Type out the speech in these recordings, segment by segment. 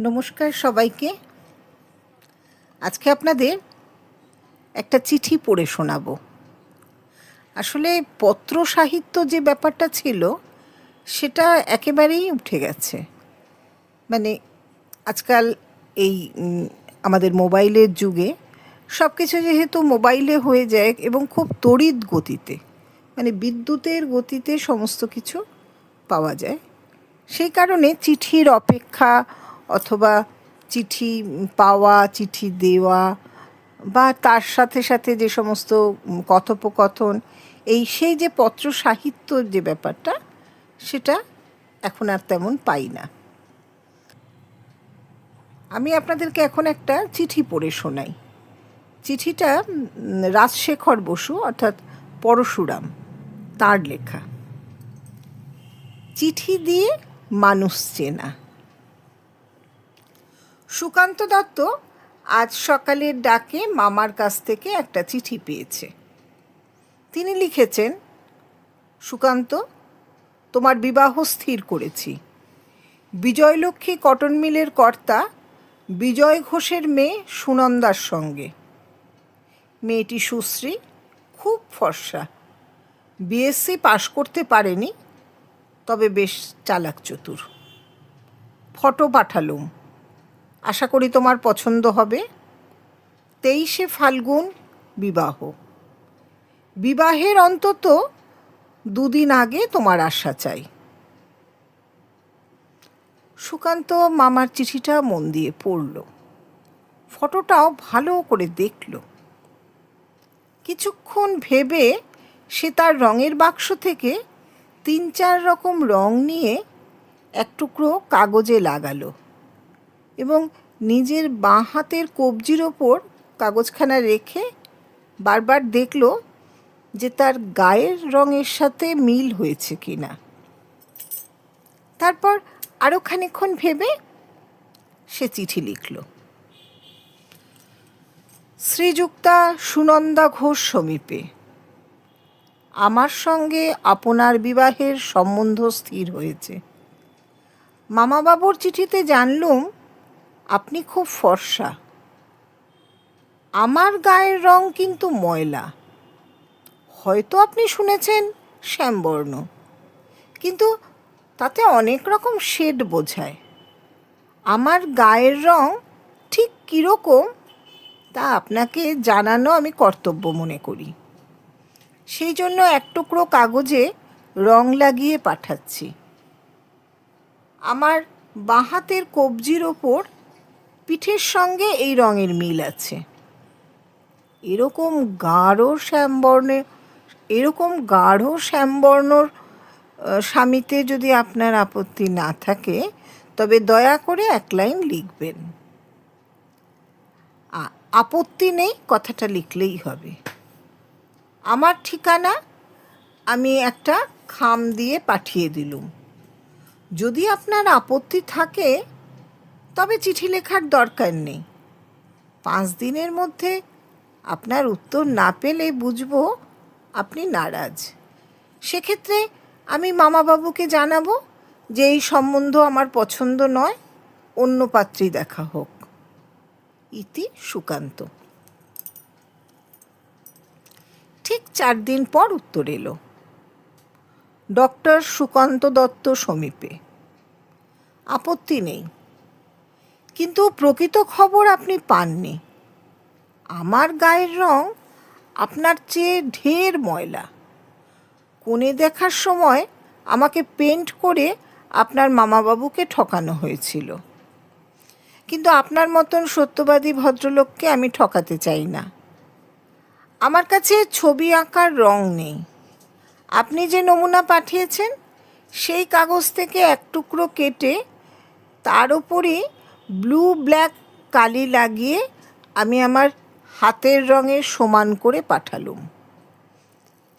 নমস্কার সবাইকে। আজকে আপনাদের একটা চিঠি পড়ে শোনাবো। আসলে পত্র সাহিত্য যে ব্যাপারটা ছিল, সেটা একেবারেই উঠে গেছে। মানে আজকাল এই আমাদের মোবাইলের যুগে সব কিছু যেহেতু মোবাইলে হয়ে যায় এবং খুব তড়িৎ গতিতে মানে বিদ্যুতের গতিতে সমস্ত কিছু পাওয়া যায়। সেই কারণে চিঠির অপেক্ষা অথবা চিঠি পাওয়া, চিঠি দেওয়া বা তার সাথে সাথে যে সমস্ত কথোপকথন, এই সেই যে পত্র সাহিত্যর যে ব্যাপারটা, সেটা এখন আর তেমন পাই না। আমি আপনাদেরকে এখন একটা চিঠি পড়ে শোনাই। চিঠিটা রাজশেখর বসু, অর্থাৎ পরশুরাম, তার লেখা। চিঠি দিয়ে মানুষ চেনা। সুকান্ত দত্ত আজ সকালের ডাকে মামার কাছ থেকে একটা চিঠি পেয়েছে। তিনি লিখেছেন, সুকান্ত, তোমার বিবাহ স্থির করেছি। বিজয়লক্ষ্মী কটন মিলের কর্তা বিজয় ঘোষের মেয়ে সুনন্দার সঙ্গে। মেয়েটি সুশ্রী, খুব ফর্সা। বিএসসি পাশ করতে পারেনি, তবে বেশ চালাক চতুর। ফটো পাঠালুম। আশা করি তোমার পছন্দ হবে। তেইশে ফাল্গুন, বিবাহ। বিবাহের অন্তত দুদিন আগে তোমার আশা চাই। সুকান্ত মামার চিঠিটা মন দিয়ে পড়ল। ফটোটাও ভালো করে দেখল। কিছুক্ষণ ভেবে সে তার রঙের বাক্স থেকে তিন চার রকম রং নিয়ে এক টুকরো কাগজে লাগালো। এবং নিজের বাঁ হাতের কবজির ওপর কাগজখানা রেখে বারবার দেখল যে তার গায়ের রঙের সাথে মিল হয়েছে কি না তারপর আরও খানিকক্ষণ ভেবে সে চিঠি লিখল। শ্রীযুক্তা সুনন্দা ঘোষ সমীপে। আমার সঙ্গে আপনার বিবাহের সম্বন্ধ স্থির হয়েছে। মামাবাবুর চিঠিতে জানলুম আপনি খুব ফর্সা। আমার গায়ের রং কিন্তু ময়লা। হয়তো আপনি শুনেছেন শ্যামবর্ণ। কিন্তু তাতে অনেক রকম শেড বোঝায়। আমার গায়ের রং ঠিক কীরকম, তা আপনাকে জানানো আমি কর্তব্য মনে করি। সেই জন্য এক টুকরো কাগজে রং লাগিয়ে পাঠাচ্ছি। আমার বাঁ হাতের কবজির ওপর পিঠের সঙ্গে এই রঙের মিল আছে। এরকম গাঢ় শ্যামবর্ণে, এরকম গাঢ় শ্যামবর্ণর স্বামীতে যদি আপনার আপত্তি না থাকে, তবে দয়া করে এক লাইন লিখবেন। আপত্তি নেই, কথাটা লিখলেই হবে। আমার ঠিকানা আমি একটা খাম দিয়ে পাঠিয়ে দিলুম। যদি আপনার আপত্তি থাকে তবে চিঠি লেখার দরকার নেই। পাঁচ দিনের মধ্যে আপনার উত্তর না পেলে বুঝব আপনি নারাজ। সেক্ষেত্রে আমি মামাবাবুকে জানাব যে এই সম্বন্ধ আমার পছন্দ নয়, অন্য পাত্রী দেখা হোক। ইতি সুকান্ত। ঠিক চার দিন পর উত্তর এলো। ডক্টর সুকান্ত দত্ত সমীপে। আপত্তি নেই। কিন্তু প্রকৃত খবর আপনি পাননি। আমার গায়ের রং আপনার চেয়ে ঢের ময়লা। কোণে দেখার সময় আমাকে পেন্ট করে আপনার মামাবাবুকে ঠকানো হয়েছিল। কিন্তু আপনার মতন সত্যবাদী ভদ্রলোককে আমি ঠকাতে চাই না। আমার কাছে ছবি আঁকার রং নেই। আপনি যে নমুনা পাঠিয়েছেন, সেই কাগজ থেকে এক টুকরো কেটে তার ওপরই ব্লু, ব্ল্যাক, কালি লাগিয়ে আমি আমার হাতের রঙে সমান করে পাঠালুম।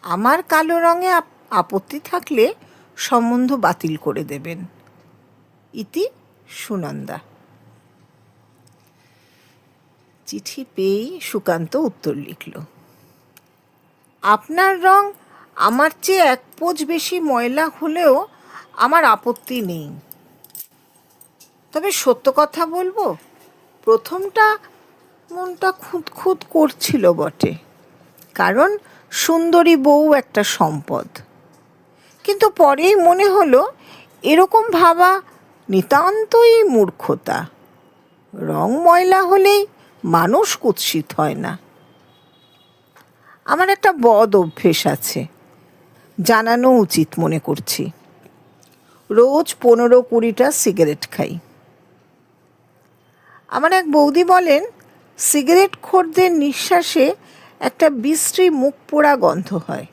আমার কালো রঙে আপত্তি থাকলে সম্বন্ধ বাতিল করে দেবেন। ইতি সুনন্দা। চিঠি পেয়েই সুকান্ত উত্তর লিখল, আপনার রং আমার চেয়ে এক পোজ বেশি ময়লা হলেও আমার আপত্তি নেই। তবে সত্য কথা বলব, প্রথমটা মনটা খুঁত খুঁত করছিল বটে। কারণ সুন্দরী বউ একটা সম্পদ। কিন্তু পরেই মনে হলো, এরকম ভাবা নিতান্তই মূর্খতা। রং ময়লা হলেই মানুষ কুৎসিত হয় না। আমার একটা বদ অভ্যেস আছে, জানানো উচিত মনে করছি। রোজ পনেরো কুড়িটা সিগারেট খাই। আমার এক বৌদি বলেন, সিগারেট খোরদের নিঃশ্বাসে একটা বিশ্রী মুখ পোড়া গন্ধ হয়।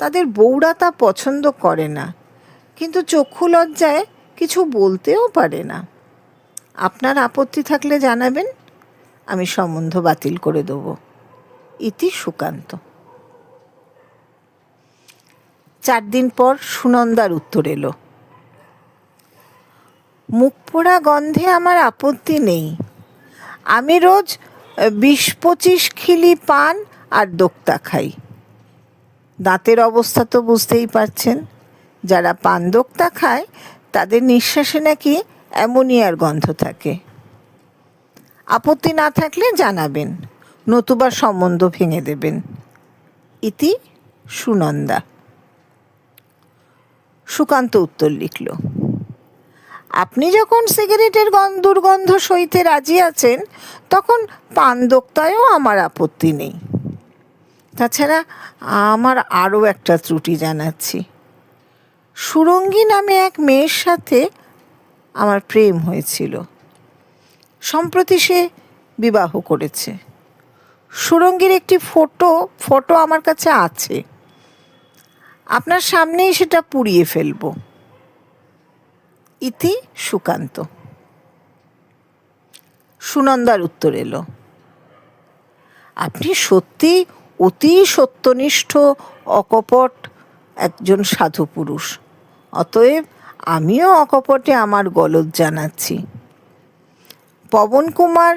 তাদের বউরা তা পছন্দ করে না, কিন্তু চক্ষু লজ্জায় কিছু বলতেও পারে না। আপনার আপত্তি থাকলে জানাবেন, আমি সম্বন্ধ বাতিল করে দেব। ইতি সুকান্ত। চার দিন পর সুনন্দার উত্তর এলো। মুখ পোড়া গন্ধে আমার আপত্তি নেই। আমি রোজ বিশ পঁচিশ খিলি পান আর দোক্তা খাই। দাঁতের অবস্থা তো বুঝতেই পারছেন, যারা পান দোক্তা খায়, তাদের নিঃশ্বাসে নাকি অ্যামোনিয়ার গন্ধ থাকে। আপত্তি না থাকলে জানাবেন, নতুবা সম্বন্ধ ভেঙে দেবেন। ইতি সুনন্দা। সুকান্ত উত্তর লিখল। আপনি যখন সিগারেটের গন্ধ, দুর্গন্ধ সইতে রাজি আছেন, তখন পান দোক্তায়ও আমার আপত্তি নেই। তাছাড়া আমার আরও একটা ত্রুটি জানাচ্ছি। সুরঙ্গী নামে এক মেয়ের সাথে আমার প্রেম হয়েছিল। সম্প্রতি সে বিবাহ করেছে। সুরঙ্গীর একটি ফটো ফটো আমার কাছে আছে। আপনার সামনেই সেটা পুড়িয়ে ফেলব। ইতি সুকান্ত। সুনন্দার উত্তর এলো, আপনি সত্যি অতি সত্যনিষ্ঠ, অকপট একজন সাধু পুরুষ। অতএব আমিও অকপটে আমার গলদ জানাচ্ছি। পবন কুমার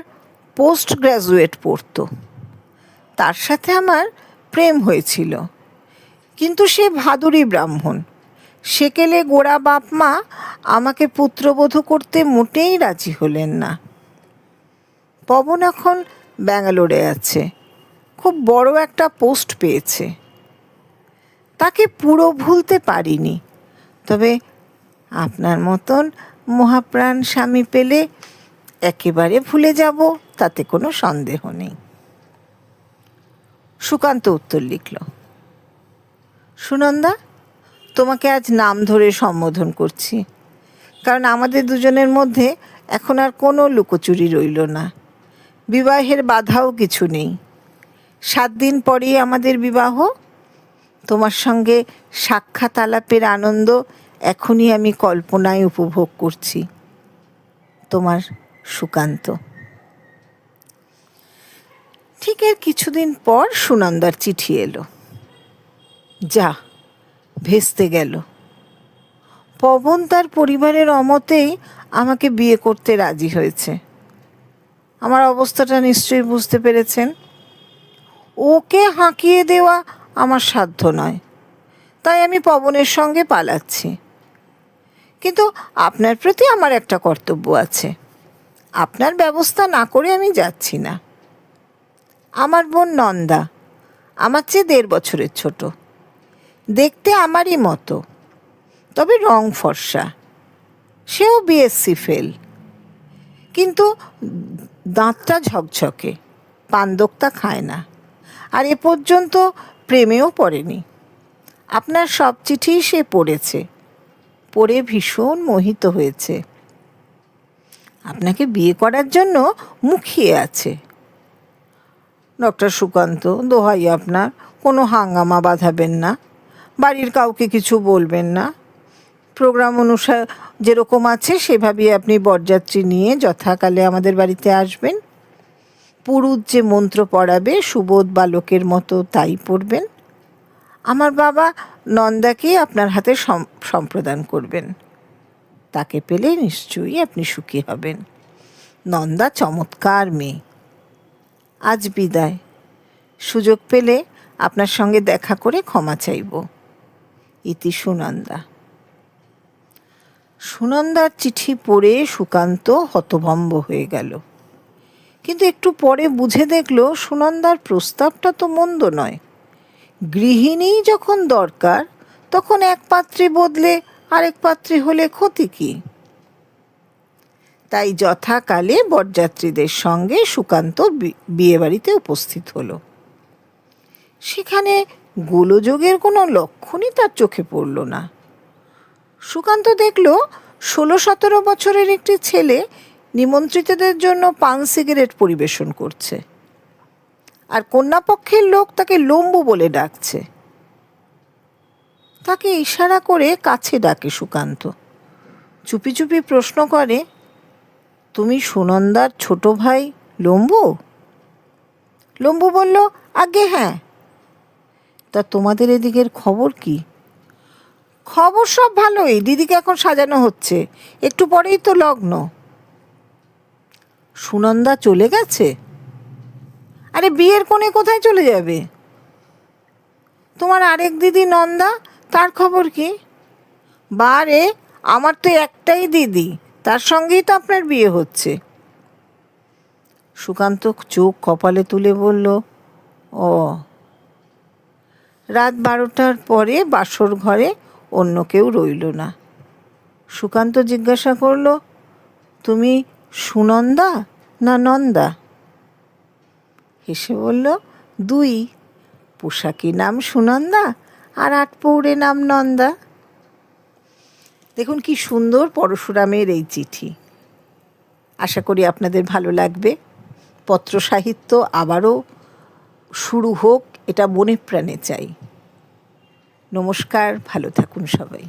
পোস্ট গ্র্যাজুয়েট পড়তো। তার সাথে আমার প্রেম হয়েছিল। কিন্তু সে ভাদুরী ব্রাহ্মণ। সেকেলে গোড়া বাপ মা আমাকে পুত্রবধূ করতে মোটেই রাজি হলেন না। পবন এখন ব্যাঙ্গালোরে আছে। খুব বড় একটা পোস্ট পেয়েছে। তাকে পুরো ভুলতে পারিনি। তবে আপনার মতন মহাপ্রাণ স্বামী পেলে একেবারে ভুলে যাব, তাতে কোনো সন্দেহ নেই। সুকান্ত উত্তর লিখল, সুনন্দা তোমাকে আজ নাম ধরে সম্বোধন করছি। কারণ আমাদের দুজনের মধ্যে এখন আর কোনো লুকোচুরি রইল না। বিবাহের বাধাও কিছু নেই। সাত দিন পরেই আমাদের বিবাহ। তোমার সঙ্গে সাক্ষাৎ আলাপের আনন্দ এখনই আমি কল্পনায় উপভোগ করছি। তোমার সুকান্ত। ঠিক এর কিছুদিন পর সুনন্দার চিঠি এলো। যা ভেস্তে গেল। পবন তার পরিবারের অমতেই আমাকে বিয়ে করতে রাজি হয়েছে। আমার অবস্থাটা নিশ্চয়ই বুঝতে পেরেছেন। ওকে হাঁকিয়ে দেওয়া আমার সাধ্য নয়। তাই আমি পবনের সঙ্গে পালাচ্ছি। কিন্তু আপনার প্রতি আমার একটা কর্তব্য আছে। আপনার ব্যবস্থা না করে আমি যাচ্ছি না। আমার বোন নন্দা, আমার চেয়ে দেড় বছরের ছোট। দেখতে আমারই মতো। তবে রং ফর্সা। সেও বিএসসি ফেল কিন্তু দাঁতটা ঝকঝকে, পান্দোক্তা খায় না। আর এ পর্যন্ত প্রেমেও পড়েনি। আপনার সব চিঠিই সে পড়েছে। পড়ে ভীষণ মোহিত হয়েছে। আপনাকে বিয়ে করার জন্য মুখিয়ে আছে। ডক্টর সুকান্ত, দোহাই আপনার। কোনো হাঙ্গামা বাঁধাবেন না। বাড়ির কাউকে কিছু বলবেন না। প্রোগ্রাম অনুসার যেরকম আছে সেভাবেই আপনি বরযাত্রী নিয়ে যথাকালে আমাদের বাড়িতে আসবেন। পুরুত যে মন্ত্র পড়াবে, সুবোধ বালকের মতো তাই পড়বেন। আমার বাবা নন্দাকে আপনার হাতে সম- সম্প্রদান করবেন। তাকে পেলে নিশ্চয়ই আপনি সুখী হবেন। নন্দা চমৎকার মেয়ে। আজ বিদায়। সুযোগ পেলে আপনার সঙ্গে দেখা করে ক্ষমা চাইব। ইতি সুনন্দা। সুনন্দার চিঠি পড়ে সুকান্ত হতভম্ব হয়ে গেল। কিন্তু একটু পরে বুঝে দেখল সুনন্দার প্রস্তাবটা তো মন্দ নয়। গৃহিণী যখন দরকার, তখন এক পাত্রে বদলে আরেক পাত্রে হলে ক্ষতি কী? তাই যথাকালে বরযাত্রীদের সঙ্গে সুকান্ত বিয়েবাড়িতে উপস্থিত হলো। সেখানে গোলযোগের কোনো লক্ষণই তার চোখে পড়ল না। সুকান্ত দেখল ষোলো সতেরো বছরের একটি ছেলে নিমন্ত্রিতদের জন্য পান সিগারেট পরিবেশন করছে। আর কন্যাপক্ষের লোক তাকে লম্বু বলে ডাকছে। তাকে ইশারা করে কাছে ডাকে সুকান্ত। চুপি চুপি প্রশ্ন করে, তুমি সুনন্দার ছোট ভাই লম্বু? লম্বু বলল, আগে হ্যাঁ। তা তোমাদের এদিকের খবর কি? খবর সব ভালোই, দিদিকে এখন সাজানো হচ্ছে। একটু পরেই তো লগ্ন। সুনন্দা চলে গেছে? আরে বিয়ের কোণে কোথায় চলে যাবে? তোমার আরেক দিদি নন্দা, তার খবর কি? বারে, আমার তো একটাই দিদি, তার সঙ্গেই তো আপনার বিয়ে হচ্ছে। সুকান্ত চোখ কপালে তুলে বলল, ও রাত বারোটার পরে বাসর ঘরে অন্য কেউ রইল না। সুকান্ত জিজ্ঞাসা করল, তুমি সুনন্দা না নন্দা? হেসে বলল, দুই। পোশাকি নাম সুনন্দা আর আটপৌরে নাম নন্দা। দেখুন কি সুন্দর পরশুরামের এই চিঠি। আশা করি আপনাদের ভালো লাগবে। পত্র সাহিত্য আবারও শুরু হোক। এটা মনে প্রাণে চাই। নমস্কার ভালো থাকুন সবাই।